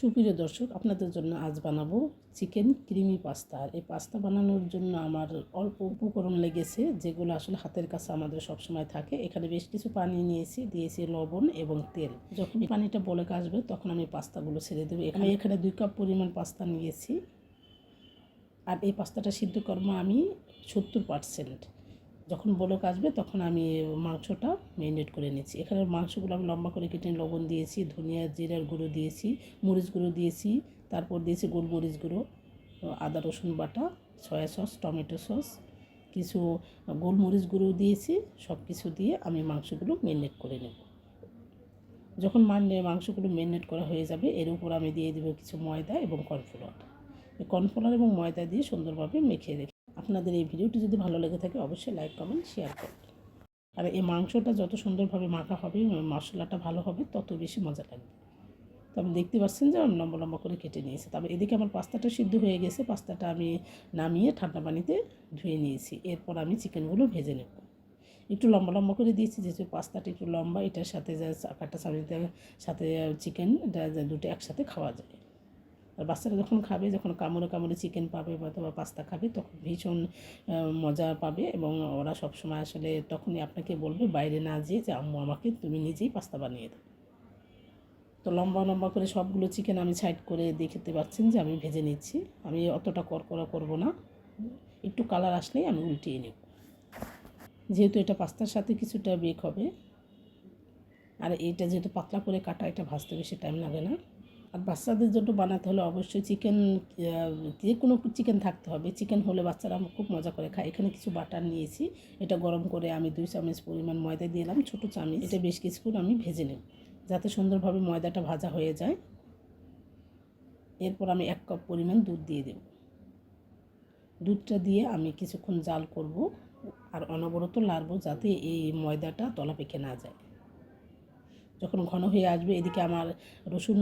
সুপ্রিয় দর্শক, আপনাদের জন্য আজ বানাবো চিকেন ক্রিমি পাস্তা। আর এই পাস্তা বানানোর জন্য আমার অল্প উপকরণ লেগেছে, যেগুলো আসলে হাতের কাছে আমাদের সবসময় থাকে। এখানে বেশ কিছু পানি নিয়েছি, দিয়েছি লবণ এবং তেল। যখন পানিটা বলে আসবে, তখন আমি পাস্তাগুলো ছেড়ে দেবো। এখানে এখানে দুই কাপ পরিমাণ পাস্তা নিয়েছি। আর এই পাস্তাটা সিদ্ধ করব আমি সত্তর পার্সেন্ট। যখন বলক আসবে তখন আমি মাংসটা মেরিনেট করে নিচ্ছি। এখানে মাংসগুলো আমি লম্বা করে কেটে লবণ দিয়েছি, ধনিয়া, জিরার গুঁড়ো দিয়েছি, মরিচ গুঁড়ো দিয়েছি, তারপর দিয়েছি গোলমরিচ গুঁড়ো, আদা, রসুন বাটা, সয়া সস, টমেটো সস, কিছু গোলমরিচ গুঁড়ো দিয়েছি সব কিছু দিয়ে আমি মাংসগুলো মেরিনেট করে নেব। যখন মানে মাংসগুলো মেরিনেট করা হয়ে যাবে, এর উপর আমি দিয়ে দেবো কিছু ময়দা এবং কর্নফ্লাওয়ার। এই কর্নফ্লাওয়ার এবং ময়দা দিয়ে সুন্দরভাবে মেখে রেখে আপনাদের এই ভিডিওটি যদি ভালো লেগে থাকে, অবশ্যই লাইক কমেন্ট শেয়ার করবেন আর এই মাংসটা যত সুন্দরভাবে মাখা হবে, মশলাটা ভালো হবে, তত বেশি মজা লাগবে। তো আপনি দেখতে পাচ্ছেন যে আমি লম্বা লম্বা করে কেটে নিয়েছি। তবে এদিকে আমার পাস্তাটা সিদ্ধ হয়ে গেছে। পাস্তাটা আমি নামিয়ে ঠান্ডা পানিতে ধুয়ে নিয়েছি। এরপর আমি চিকেনগুলো ভেজে নেব। একটু লম্বা লম্বা করে দিয়েছি, যেহেতু পাস্তাটা একটু লম্বা, এটার সাথে যা কাটা চামিতে সাথে চিকেন দুটো একসাথে খাওয়া যায়। আর বাচ্চারা যখন খাবে, যখন কামড়ে কামড়ে চিকেন পাবে অথবা পাস্তা খাবে, তখন ভীষণ মজা পাবে এবং ওরা সবসময় আসলে তখনই আপনাকে বলবে বাইরে না যেয়ে যে আম্মু আমাকে তুমি নিজেই পাস্তা বানিয়ে দাও। তো লম্বা লম্বা করে সবগুলো চিকেন আমি সাইড করে দেখতে পাচ্ছেন যে আমি ভেজে নিচ্ছি। আমি অতটা করকরা করব না। একটু কালার আসলেই আমি উল্টিয়ে নেব। যেহেতু এটা পাস্তার সাথে কিছুটা বেক হবে। আর এইটা যেহেতু পাতলা করে কাটা, এটা ভাজতে বেশি টাইম লাগে না। আর বাচ্চাদের জন্য বানাতে হলে অবশ্যই চিকেন যে কোনো চিকেন থাকতে হবে। চিকেন হলে বাচ্চারা খুব মজা করে খায়। এখানে কিছু বাটার নিয়েছি। এটা গরম করে আমি দুই চামচ পরিমাণ ময়দা দিলাম, ছোটো চামচ। এটা বেশ কিছুক্ষণ আমি ভেজে নেব, যাতে সুন্দরভাবে ময়দাটা ভাজা হয়ে যায়। এরপর আমি এক কাপ পরিমাণ দুধ দিয়ে দেব। দুধটা দিয়ে আমি কিছুক্ষণ জাল করব আর অনবরত লাড়বো যাতে এই ময়দাটা তলা পেকে না যায়। যখন ঘন হয়ে আসবে, এদিকে আমার রসুন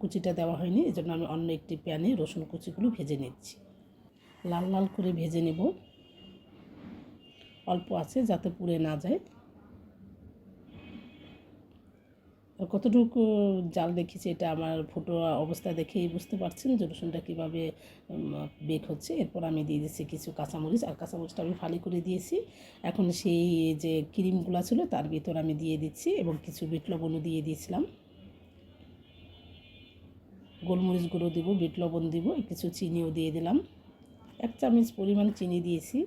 কুচিটা দেওয়া হয়নি এই জন্য আমি অন্য একটি প্যানে রসুন কুচিগুলো ভেজে নিচ্ছি। লাল লাল করে ভেজে নেব। অল্প আছে যাতে পুড়ে না যায় আর কতটুকু জাল দেখেছি এটা আমার ফটো অবস্থা দেখেই বুঝতে পারছেন যে কীভাবে বেক হচ্ছে। এরপর আমি দিয়ে দিচ্ছি কিছু কাঁচামরিচ, আর কাঁচামরিচটা আমি ফালি করে দিয়েছি। এখন সেই যে ক্রিমগুলো ছিল তার ভিতর আমি দিয়ে দিচ্ছি এবং কিছু বিট লবণও দিয়ে দিয়েছিলাম। গোলমরিচ গুঁড়ো দিব, বিট লবণ দিব, কিছু চিনিও দিয়ে দিলাম। এক চামচ পরিমাণ চিনি দিয়েছি।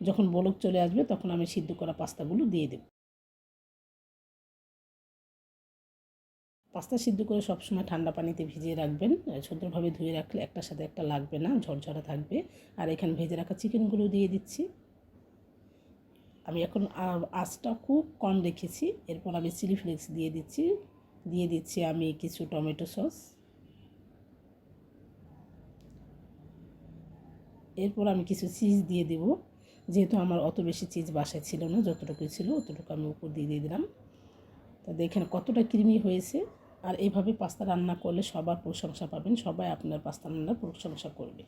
যখন বলক চলে আসবে তখন আমি সিদ্ধ করা পাস্তাগুলো দিয়ে দেব। পাস্তা সিদ্ধ করে সবসময় ঠান্ডা পানিতে ভিজিয়ে রাখবেন। সুন্দরভাবে ধুয়ে রাখলে একটার সাথে একটা লাগবে না, ঝরঝরা থাকবে। আর এখানে ভেজে রাখা চিকেনগুলো দিয়ে দিচ্ছি। আমি এখন আঁচটা খুব কম রেখেছি। এরপর আমি চিলি ফ্লেক্স দিয়ে দিচ্ছি। দিয়ে দিচ্ছি আমি কিছু টমেটো সস। এরপর আমি কিছু চিজ দিয়ে দেবো। যেহেতু আমার অত বেশি চিজ বাসায় ছিল না, যতটুকু ছিল অতটুকু আমি উপর দিয়ে দিয়ে দিলাম। তো দেখেন কতটা কৃমি হয়েছে। আর এইভাবে পাস্তা রান্না করলে সবার প্রশংসা পাবেন, সবাই আপনার পাস্তা রান্নার প্রশংসা করবে।